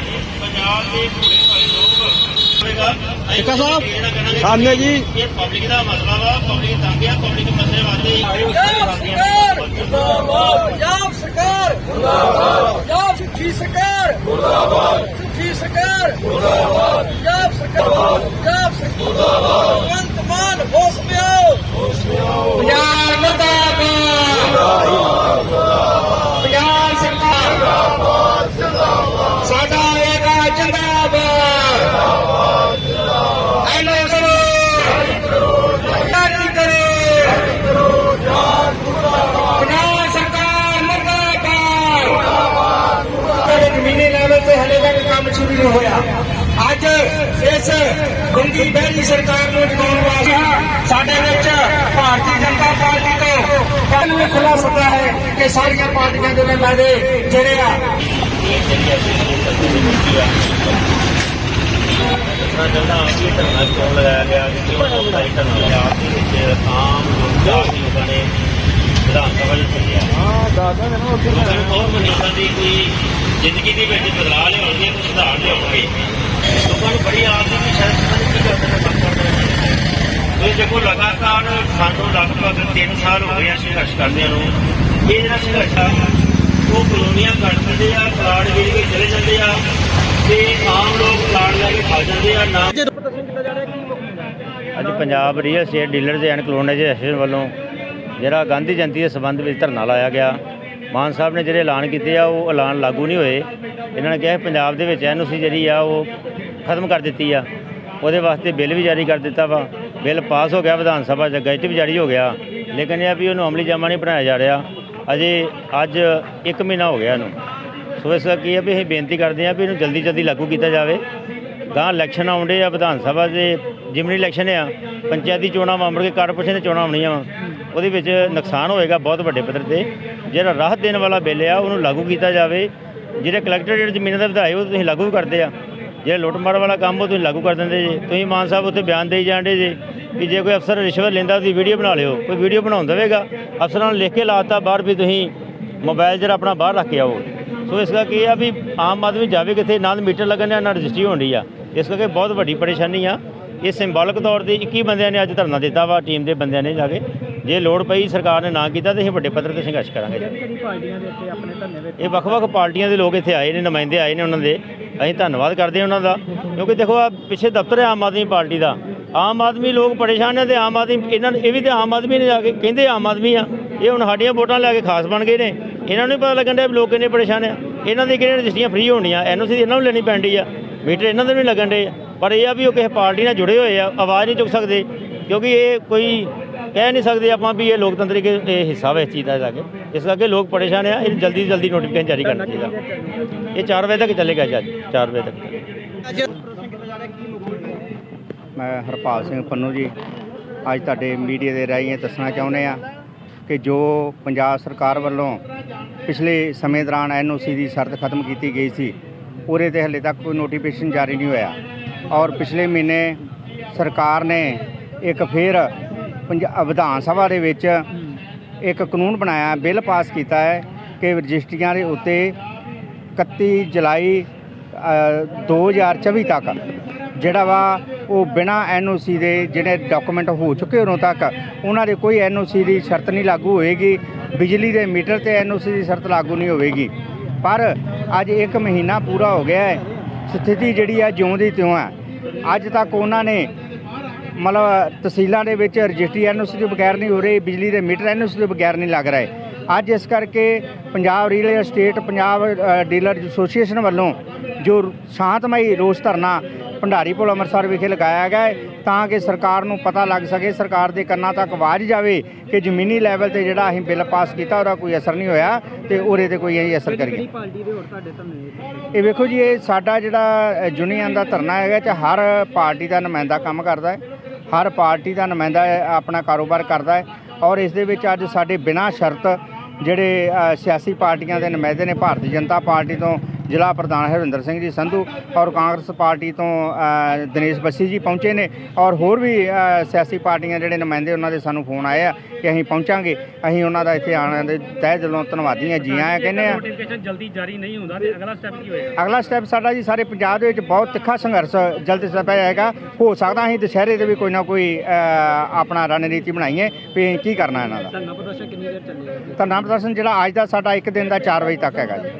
ਪੰਜਾਬ ਦੇ ਭੁਲੇ ਭਾਲੇ ਲੋਕ ਟਿੱਕਾ ਸਾਹਿਬ। ਸਾਹਮਣੇ ਜੀ। ਇਹ ਪਬਲਿਕ ਦਾ ਮਸਲਾ ਵਾ ਪਬਲਿਕ ਤੰਗ ਆ ਪਬਲਿਕ ਮਸਲੇ ਵਾਸਤੇ ਜਿੰਦਾਬਾਦ ਪੰਜਾਬ ਸਰਕਾਰ ਜਿੰਦਾਬਾਦ ਪੰਜਾਬ ਸਿੱਖੀ ਸਰਕਾਰ ਜਿੰਦਾਬਾਦ ਸਿੱਖੀ ਸਰਕਾਰ ਜਿੰਦਾਬਾਦ ਪੰਜਾਬ ਸਰਕਾਰ ਜਿੰਦਾਬਾਦ ਇਸ ਗੁੰਗੀ ਬਹਿਰੀ ਸਰਕਾਰ ਨੂੰ ਜਗਾਉਣ ਵਾਸਤੇ ਸਾਡੇ ਵਿੱਚ ਭਾਰਤੀ ਜਨਤਾ ਪਾਰਟੀ ਤੋਂ ਕੱਲ ਨੂੰ ਖੁੱਲਾ ਸੱਦਾ ਹੈ ਕਿ ਸਾਰੀਆਂ ਪਾਰਟੀਆਂ ਦੇ ਨੁਮਾਇੰਦੇ ਜਿਹੜੇ ਆ ਮੈਂ ਚਾਹੁੰਦਾ ਧਰਨਾ ਕਿਉਂ ਲਗਾਇਆ ਗਿਆ ਕਿ ਕਿਉਂ ਲੋਕਾਂ ਇਹ ਧਰਨਾ ਦੇ ਵਿੱਚ ਆਮ ਲੋਕਾਂ ਲੋਕਾਂ ਨੇ ਵਿਧਾਨ ਸਭਾ ਵਿੱਚ ਚੱਲਿਆ। ਹਾਂ ਦਾਦਾ ਨੇ ਨਾ ਉੱਥੇ ਲੋਕਾਂ ਨੂੰ ਬਹੁਤ ਮਨੀਤਾਂ ਦੀ ਕੋਈ ਜ਼ਿੰਦਗੀ ਦੇ ਵਿੱਚ ਬਦਲਾਅ ਲਿਆਉਣਗੇ ਕੁਝ ਸੁਧਾਰ ਲਿਆਉਣਗੇ ਲੋਕਾਂ ਨੂੰ ਬੜੀ ਆਸ ਹੈ ਕਿ ਸ਼ਾਇਦ ਪਤਾ ਨਹੀਂ ਕੀ ਕਰਦੇ ਨੇ ਕੰਮ ਕਰਦੇ ਨੇ ਤੁਸੀਂ ਦੇਖੋ ਲਗਾਤਾਰ ਸਾਨੂੰ ਲਗਭਗ 3 ਸਾਲ ਹੋ ਗਏ ਆ ਸੰਘਰਸ਼ ਕਰਦਿਆਂ ਨੂੰ। ਇਹ ਜਿਹੜਾ ਸੰਘਰਸ਼ ਆ ਉਹ ਕਲੋਨੀਆਂ ਕੱਟ ਦਿੰਦੇ ਆ ਪਲਾਟ ਵੇਚ ਕੇ ਚਲੇ ਜਾਂਦੇ ਆ ਤੇ ਆਮ ਲੋਕ ਪਲਾਟ ਲੈ ਕੇ ਖਾ ਜਾਂਦੇ ਆ ਨਾ ਅੱਜ Punjab real estate dealers and colonisers association ਵੱਲੋਂ ਜਿਹੜਾ ਗਾਂਧੀ ਜਯੰਤੀ ਦੇ ਸੰਬੰਧ ਵਿੱਚ ਧਰਨਾ ਲਾਇਆ ਗਿਆ, ਮਾਨ ਸਾਹਿਬ ਨੇ ਜਿਹੜੇ ਐਲਾਨ ਕੀਤੇ ਆ, ਉਹ ਐਲਾਨ ਲਾਗੂ ਨਹੀਂ ਹੋਏ। ਇਹਨਾਂ ਨੇ ਕਿਹਾ ਪੰਜਾਬ ਦੇ ਵਿੱਚ ਐਨਓਸੀ ਜਿਹੜੀ ਆ, ਉਹ ਖਤਮ ਕਰ ਦਿੱਤੀ ਆ। ਉਹਦੇ ਵਾਸਤੇ ਬਿੱਲ ਵੀ ਜਾਰੀ ਕਰ ਦਿੱਤਾ ਵਾ। ਬਿੱਲ ਪਾਸ ਹੋ ਗਿਆ ਵਿਧਾਨ ਸਭਾ 'ਚ, ਗਜ਼ਟ ਵੀ ਜਾਰੀ ਹੋ ਗਿਆ। ਲੇਕਿਨ ਇਹ ਆ ਵੀ ਉਹਨੂੰ ਅਮਲੀ ਜਾਮਾ ਨਹੀਂ ਬਣਾਇਆ ਜਾ ਰਿਹਾ। ਅਜੇ ਅੱਜ 1 ਮਹੀਨਾ ਹੋ ਗਿਆ ਇਹਨੂੰ। ਸੋ ਇਸ ਕਰਕੇ ਹੈ ਵੀ ਅਸੀਂ ਬੇਨਤੀ ਕਰਦੇ ਹਾਂ ਵੀ ਇਹਨੂੰ ਜਲਦੀ ਜਲਦੀ ਲਾਗੂ ਕੀਤਾ ਜਾਵੇ। ਗਾਂ ਇਲੈਕਸ਼ਨ ਆਉਂਦੇ ਆ ਵਿਧਾਨ ਸਭਾ ਦੇ, ਜਿਮਨੀ ਇਲੈਕਸ਼ਨ ਆ, ਪੰਚਾਇਤੀ ਚੋਣਾਂ ਵਾਂਬੜ ਕੇ ਕਾਰਪੋਰੇਸ਼ਨ ਦੇ ਚੋਣਾਂ ਆਉਣੀਆਂ ਵਾ। ਉਹਦੇ ਵਿੱਚ ਨੁਕਸਾਨ ਹੋਏਗਾ ਬਹੁਤ ਵੱਡੇ ਪੱਧਰ ਤੇ। ਜਿਹੜਾ ਰਾਹਤ ਦੇਣ ਵਾਲਾ ਬਿੱਲ ਆ, ਉਹਨੂੰ ਲਾਗੂ ਕੀਤਾ ਜਾਵੇ। ਜਿਹੜੇ ਕਲੈਕਟਰ ਜਿਹੜੇ ਜ਼ਮੀਨਾਂ ਦੇ ਵਧਾਏ ਉਹ ਤੁਸੀਂ ਲਾਗੂ ਕਰਦੇ ਆ। ਜਿਹੜੇ ਲੁੱਟਮਾਰ ਵਾਲਾ ਕੰਮ, ਉਹ ਤੁਸੀਂ ਲਾਗੂ ਕਰ ਦਿੰਦੇ ਜੇ। ਤੁਸੀਂ ਮਾਨ ਸਾਹਿਬ ਉੱਥੇ ਬਿਆਨ ਦੇਈ ਜਾਂਦੇ ਜੇ ਕਿ ਜੇ ਕੋਈ ਅਫਸਰ ਰਿਸ਼ਵਤ ਲੈਂਦਾ ਉਹਦੀ ਵੀਡੀਓ ਬਣਾ ਲਿਓ। ਕੋਈ ਵੀਡੀਓ ਬਣਾਉਣ ਦੇਵੇਗਾ। ਅਫਸਰਾਂ ਨੂੰ ਲਿਖ ਕੇ ਲਾਤਾ ਬਾਹਰ ਵੀ ਤੁਸੀਂ ਮੋਬਾਈਲ ਜਿਹੜਾ ਆਪਣਾ ਬਾਹਰ ਰੱਖ ਕੇ ਆਓ। ਸੋ ਇਸ ਕਰਕੇ ਇਹ ਆ ਵੀ ਆਮ ਆਦਮੀ ਜਾਵੇ ਕਿੱਥੇ, ਨਾ ਤਾਂ ਮੀਟਰ ਲੱਗਣ ਆ ਨਾ ਰਜਿਸਟਰੀ ਹੋਣੀ ਆ। ਇਸ ਕਰਕੇ ਬਹੁਤ ਵੱਡੀ ਪਰੇਸ਼ਾਨੀ ਆ। ਇਹ ਸਿੰਬੋਲਿਕ ਤੌਰ ਤੇ 21 ਬੰਦਿਆਂ ਨੇ ਅੱਜ ਧਰਨਾ ਦਿੱਤਾ ਵਾ, ਟੀਮ ਦੇ ਬੰਦਿਆਂ ਨੇ ਜਾ ਕੇ। ਜੇ ਲੋੜ ਪਈ ਸਰਕਾਰ ਨੇ ਨਾ ਕੀਤਾ ਤੇ ਅਸੀਂ ਵੱਡੇ ਪੱਧਰ ਤੇ ਸੰਘਰਸ਼ ਕਰਾਂਗੇ ਇਹ ਵੱਖ-ਵੱਖ ਪਾਰਟੀਆਂ ਦੇ ਲੋਕ ਇੱਥੇ ਆਏ ਨੇ ਨੁਮਾਇੰਦੇ ਆਏ ਨੇ ਉਹਨਾਂ ਦੇ। ਅਸੀਂ ਧੰਨਵਾਦ ਕਰਦੇ ਹਾਂ ਉਹਨਾਂ ਦਾ ਕਿਉਂਕਿ ਦੇਖੋ ਆ ਪਿੱਛੇ ਦਫ਼ਤਰ ਹੈ ਆਮ ਆਦਮੀ ਪਾਰਟੀ ਦਾ। ਆਮ ਆਦਮੀ ਲੋਕ ਪਰੇਸ਼ਾਨ ਨੇ ਤੇ ਆਮ ਆਦਮੀ ਇਹਨਾਂ ਇਹ ਵੀ ਤੇ ਆਮ ਆਦਮੀ ਨੇ ਜਾ ਕੇ ਕਹਿੰਦੇ ਆਮ ਆਦਮੀ ਆ। ਇਹ ਹੁਣ ਸਾਡੀਆਂ ਵੋਟਾਂ ਲੈ ਕੇ ਖਾਸ ਬਣ ਗਏ ਨੇ। ਇਹਨਾਂ ਨੂੰ ਪਤਾ ਲੱਗਣ ਡਿਆ ਲੋਕ ਕਿੰਨੇ ਪਰੇਸ਼ਾਨ ਆ। ਇਹਨਾਂ ਦੀ ਕਿਹੜੀਆਂ ਰਜਿਸਟਰੀਆਂ ਫ੍ਰੀ ਹੋਣੀਆਂ ਐਨਓਸੀ ਇਹਨਾਂ ਨੂੰ ਲੈਣੀ ਪੈਂਦੀ ਆ। ਮੀਟਰ ਇਹਨਾਂ ਦੇ ਵੀ ਲੱਗਣ ਡੇ ਪਰ ਇਹ ਆ ਵੀ ਉਹ ਕਿਸੇ ਪਾਰਟੀ ਨਾਲ ਜੁੜੇ ਹੋਏ ਆ ਆਵਾਜ਼ ਨਹੀਂ ਚੁੱਕ ਸਕਦੇ ਕਿਉਂਕਿ ਇਹ ਕੋਈ ਕਹਿ ਨਹੀਂ ਸਕਦੇ ਆਪਾਂ ਵੀ ਇਹ ਲੋਕਤੰਤਰੀ ਕੇ ਇਹ ਹਿੱਸਾ ਵਾ ਇਸ ਚੀਜ਼ ਦਾ ਜਾ ਇਸ ਕਰਕੇ ਲੋਕ ਪਰੇਸ਼ਾਨ ਆ, ਇਹ ਜਲਦੀ ਤੋਂ ਜਲਦੀ ਨੋਟੀਫਿਕੇਸ਼ਨ ਜਾਰੀ ਕਰਨਾ ਚਾਹੀਦਾ ਇਹ 4 ਵਜੇ ਤੱਕ ਚੱਲੇਗਾ ਜੀ ਅੱਜ 4 ਵਜੇ ਤੱਕ। ਮੈਂ ਹਰਪਾਲ ਸਿੰਘ ਪੰਨੂ ਜੀ, ਅੱਜ ਤੁਹਾਡੇ ਮੀਡੀਆ ਦੇ ਰਾਹੀਂ ਇਹ ਦੱਸਣਾ ਚਾਹੁੰਦੇ ਆ ਕਿ ਜੋ ਪੰਜਾਬ ਸਰਕਾਰ ਵੱਲੋਂ ਪਿਛਲੇ ਸਮੇਂ ਦੌਰਾਨ ਐਨਓਸੀ ਦੀ ਸ਼ਰਤ ਖਤਮ ਕੀਤੀ ਗਈ ਸੀ, ਉਹਦੇ ਤੇ ਹਲੇ ਤੱਕ ਕੋਈ ਨੋਟੀਫਿਕੇਸ਼ਨ ਜਾਰੀ ਨਹੀਂ ਹੋਇਆ। ਔਰ ਪਿਛਲੇ ਮਹੀਨੇ ਸਰਕਾਰ ਨੇ ਇੱਕ ਫਿਰ ਪੰਜਾ- ਵਿਧਾਨ ਸਭਾ ਦੇ ਵਿੱਚ ਇੱਕ ਕਾਨੂੰਨ ਬਣਾਇਆ ਬਿੱਲ ਪਾਸ ਕੀਤਾ ਹੈ ਕਿ ਰਜਿਸਟਰੀਆਂ ਦੇ ਉੱਤੇ 31 ਜੁਲਾਈ ਅ, 2024 ਤੱਕ ਜਿਹੜਾ ਵਾ ਉਹ ਬਿਨਾ ਐਨਓਸੀ ਦੇ ਜਿਹੜੇ ਡਾਕੂਮੈਂਟ ਹੋ ਚੁੱਕੇ ਉਦੋਂ ਤੱਕ ਉਹਨਾਂ ਦੇ ਕੋਈ ਐਨਓਸੀ ਦੀ ਸ਼ਰਤ ਨਹੀਂ ਲਾਗੂ ਹੋਏਗੀ ਬਿਜਲੀ ਦੇ ਮੀਟਰ ਤੇ ਐਨਓਸੀ ਦੀ ਸ਼ਰਤ ਲਾਗੂ ਨਹੀਂ ਹੋਵੇਗੀ। ਪਰ ਅੱਜ 1 ਮਹੀਨਾ ਪੂਰਾ ਹੋ ਗਿਆ ਹੈ ਸਥਿਤੀ ਜਿਹੜੀ ਆ ਜਿਉਂ ਦੀ ਤਿਉਂ ਹੈ ਅੱਜ ਤੱਕ ਉਹਨਾਂ ਨੇ ਮਤਲਬ ਤਹਿਸੀਲਾਂ ਦੇ ਵਿੱਚ ਰਜਿਸਟਰੀ ਐਨਓਸੀ ਤੋਂ ਬਗੈਰ ਨਹੀਂ ਹੋ ਰਹੀ ਬਿਜਲੀ ਦੇ ਮੀਟਰ ਐਨਓਸੀ ਤੋਂ ਬਗੈਰ ਨਹੀਂ ਲੱਗ ਰਹੇ। ਅੱਜ ਇਸ ਕਰਕੇ Punjab real estate Punjab dealer association ਵੱਲੋਂ ਜੋ ਸ਼ਾਂਤਮਈ ਰੋਸ ਧਰਨਾ ਭੰਡਾਰੀ ਪੁਲ ਅੰਮ੍ਰਿਤਸਰ ਵਿਖੇ ਲਗਾਇਆ ਗਿਆ ਹੈ ਤਾਂ ਕਿ ਸਰਕਾਰ ਨੂੰ ਪਤਾ ਲੱਗ ਸਕੇ ਸਰਕਾਰ ਦੇ ਕੰਨਾਂ ਤੱਕ ਆਵਾਜ਼ ਜਾਵੇ ਕਿ ਜ਼ਮੀਨੀ ਲੈਵਲ ਤੇ ਜਿਹੜਾ ਅਸੀਂ ਬਿੱਲ ਪਾਸ ਕੀਤਾ ਉਹਦਾ ਕੋਈ ਅਸਰ ਨਹੀਂ ਹੋਇਆ ਤੇ ਉਹਦੇ ਤੇ ਕੋਈ ਅਸੀਂ ਅਸਰ ਕਰੀਏ। ਇਹ ਵੇਖੋ ਜੀ ਇਹ ਸਾਡਾ ਜਿਹੜਾ ਯੂਨੀਅਨ ਦਾ ਧਰਨਾ ਹੈਗਾ ਤੇ ਹਰ ਪਾਰਟੀ ਦਾ ਨੁਮਾਇੰਦਾ ਕੰਮ ਕਰਦਾ ਹੈ। ਹਰ ਪਾਰਟੀ ਦਾ ਨੁਮਾਇੰਦਾ ਆਪਣਾ ਕਾਰੋਬਾਰ ਕਰਦਾ ਹੈ ਔਰ ਇਸ ਦੇ ਵਿੱਚ ਅੱਜ ਸਾਡੇ ਬਿਨਾਂ ਸ਼ਰਤ ਜਿਹੜੇ ਸਿਆਸੀ ਪਾਰਟੀਆਂ ਦੇ ਨੁਮਾਇੰਦੇ ਨੇ, ਭਾਰਤੀ ਜਨਤਾ ਪਾਰਟੀ ਤੋਂ ਜ਼ਿਲ੍ਹਾ ਪ੍ਰਧਾਨ ਹਰਵਿੰਦਰ ਸਿੰਘ ਜੀ ਸੰਧੂ ਔਰ ਕਾਂਗਰਸ ਪਾਰਟੀ ਤੋਂ ਦਿਨੇਸ਼ ਬੱਸੀ ਜੀ ਪਹੁੰਚੇ ਨੇ ਔਰ ਹੋਰ ਵੀ ਸਿਆਸੀ ਪਾਰਟੀਆਂ ਜਿਹੜੇ ਨੁਮਾਇੰਦੇ ਉਹਨਾਂ ਦੇ ਸਾਨੂੰ ਫੋਨ ਆਏ ਆ ਕਿ ਅਸੀਂ ਪਹੁੰਚਾਂਗੇ। ਅਸੀਂ ਉਹਨਾਂ ਦਾ ਇੱਥੇ ਆਉਣ ਦੇ ਤਹਿ ਦਿਲੋਂ ਧੰਨਵਾਦੀ ਹਾਂ ਜੀ ਆਇਆਂ ਕਹਿੰਦੇ ਆ। ਨੋਟੀਫਿਕੇਸ਼ਨ ਜਲਦੀ ਜਾਰੀ ਨਹੀਂ ਹੁੰਦਾ ਤੇ ਅਗਲਾ ਸਟੈਪ ਕੀ ਹੋਏਗਾ? ਅਗਲਾ ਸਟੈਪ ਸਾਡਾ ਜੀ ਸਾਰੇ ਪੰਜਾਬ ਦੇ ਵਿੱਚ ਬਹੁਤ ਤਿੱਖਾ ਸੰਘਰਸ਼ ਜਲਦ ਸਪਿਆ ਜਾਏਗਾ। ਹੋ ਸਕਦਾ ਅਸੀਂ ਦੁਸ਼ਹਿਰੇ ਦੇ ਵੀ ਕੋਈ ਨਾ ਕੋਈ ਆਪਣਾ ਰਣਨੀਤੀ ਬਣਾਈਏ ਵੀ ਕੀ ਕਰਨਾ ਇਹਨਾਂ ਦਾ। ਧਰਨਾ ਪ੍ਰਦਰਸ਼ਨ ਕਿੰਨੀ ਦੇਰ ਚੱਲੇਗਾ? ਧਰਨਾ ਪ੍ਰਦਰਸ਼ਨ ਜਿਹੜਾ ਅੱਜ ਦਾ ਸਾਡਾ ਇੱਕ ਦਿਨ ਦਾ 4 ਵਜੇ ਤੱਕ ਹੈਗਾ ਜੀ।